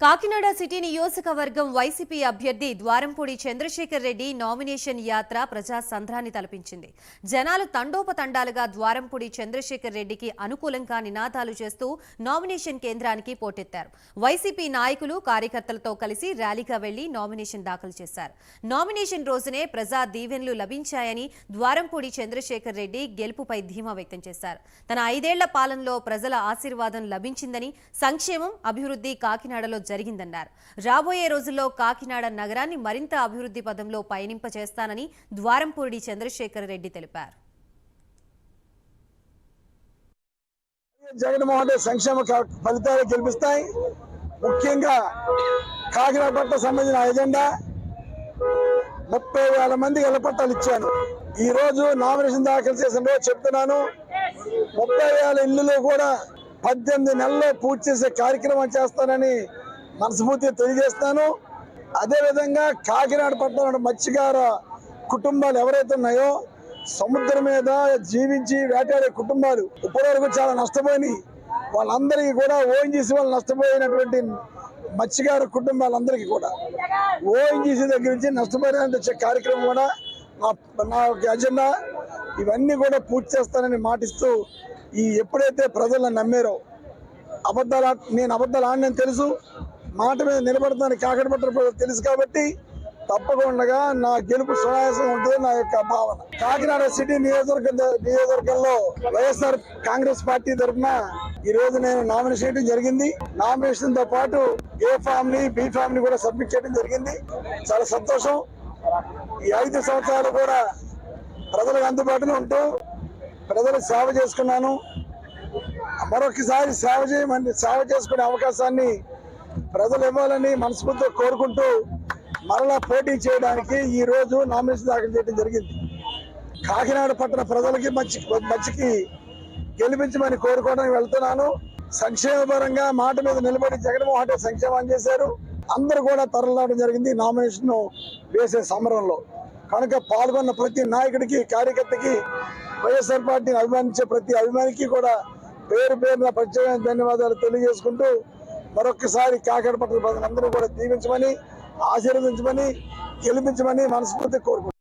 Kakinada city నియోజకవర్గం YCP అభ్యర్థి Dwarampudi Chandrasekhar Reddy nomination యాత్ర ప్రజా సంద్రాన్ని తలపించింది. జనాలు తండోపతండాలుగా ద్వారంపూడి చంద్రశేఖర్ రెడ్డికి అనుకూలంగా నినాదాలు చేస్తూ నామినేషన్ కేంద్రానికి పోటెత్తారు. వైసీపీ నాయకులు కార్యకర్తలతో కలిసి ర్యాలీగా వెళ్ళి నామినేషన్ దాఖలు చేశారు. నామినేషన్ రోజునే ప్రజా దీవెనలు లభించాయని ద్వారంపూడి చంద్రశేఖర్ రెడ్డి గెలుపుపై ధీమా వ్యక్తం చేశారు. తన ఐదేళ్ళ పాలనలో ప్రజల ఆశీర్వాదం లభించిందని సంక్షేమం అభివృద్ధి కాకినాడలో జరిగిందన్నారు. రాబోయే రోజుల్లో కాకినాడ నగరాన్ని మరింత అభివృద్ధి పదంలో పయనింపచేస్తానని ద్వారంపూడి చంద్రశేఖర్ రెడ్డి తెలిపారు. జగన్మోహన్ రెడ్డి సంక్షేమ ఫలితాలు గెలిపిస్తాయి. ముఖ్యంగా కాకినాడ పట్ల సంబంధించిన ఎజెండా ముప్పై వేల మంది ఇళ్ళ పట్టాలు ఇచ్చాను. ఈ రోజు నామినేషన్ దాఖలు చేసిన రోజు చెప్తున్నాను. ముప్పై వేల ఇల్లులో కూడా పద్దెనిమిది నెలల్లో పూర్తి చేసే కార్యక్రమం చేస్తానని మనస్ఫూర్తిగా తెలియజేస్తాను. అదేవిధంగా కాకినాడ పట్టణంలో మత్స్యకార కుటుంబాలు ఎవరైతే ఉన్నాయో సముద్రం మీద జీవించి వేటాడే కుటుంబాలు ఇప్పటివరకు చాలా నష్టపోయినాయి. వాళ్ళందరికీ కూడా ఓఎన్జీసీ వాళ్ళు నష్టపోయినటువంటి మత్స్యకార కుటుంబాలందరికీ కూడా ఓఎన్జీసీ దగ్గర నుంచి నష్టపరిహారం తెచ్చే కార్యక్రమం కూడా నా నా అజెండా. ఇవన్నీ కూడా పూర్తి చేస్తానని మాటిస్తూ ఈ ఎప్పుడైతే ప్రజలను నమ్మారో అబద్ధాలు నేను అబద్ధాలు ఆడినని తెలుసు. మాట మీద నిలబడుతుందని కాకడ పట్టిన ప్రజలు తెలుసు కాబట్టి తప్పకుండా నా గెలుపు సునాయాసం ఉంటుంది నా యొక్క భావన. కాకినాడ సిటీ నియోజకవర్గ నియోజకవర్గంలో వైఎస్ఆర్ కాంగ్రెస్ పార్టీ తరఫున ఈ రోజు నేను నామినేషన్ చేయడం జరిగింది. నామినేషన్తో పాటు ఏ ఫామ్ని బి ఫామ్ని కూడా సబ్మిట్ చేయడం జరిగింది. చాలా సంతోషం. ఈ ఐదు సంవత్సరాలు కూడా ప్రజలకు అందుబాటులో ఉంటూ ప్రజలకు సేవ చేసుకున్నాను. మరొకసారి సేవ చేయమని సేవ చేసుకునే అవకాశాన్ని ప్రజలు ఇవ్వాలని మనస్ఫూర్తిగా కోరుకుంటూ మరలా పోటీ చేయడానికి ఈ రోజు నామినేషన్ దాఖలు చేయడం జరిగింది. కాకినాడ పట్టణ ప్రజలకి మంచి మంచికి గెలిపించమని కోరుకోవడానికి వెళ్తున్నాను. సంక్షేమ పరంగా మాట మీద నిలబడి జగన్మోహన్ రెడ్డి సంక్షేమం చేశారు. అందరూ కూడా తరలిరావడం జరిగింది నామినేషన్ వేసే సమరంలో. కనుక పాల్గొన్న ప్రతి నాయకుడికి కార్యకర్తకి వైఎస్ఆర్ పార్టీని అభిమానించే ప్రతి అభిమానికి కూడా పేరు పేరున ప్రత్యేక ధన్యవాదాలు తెలియజేసుకుంటూ మరొకసారి కాకినాడ పట్టణ ప్రజలందరూ కూడా దీవించమని ఆశీర్వదించమని గెలిపించమని మనస్ఫూర్తి కోరుకుంటున్నాను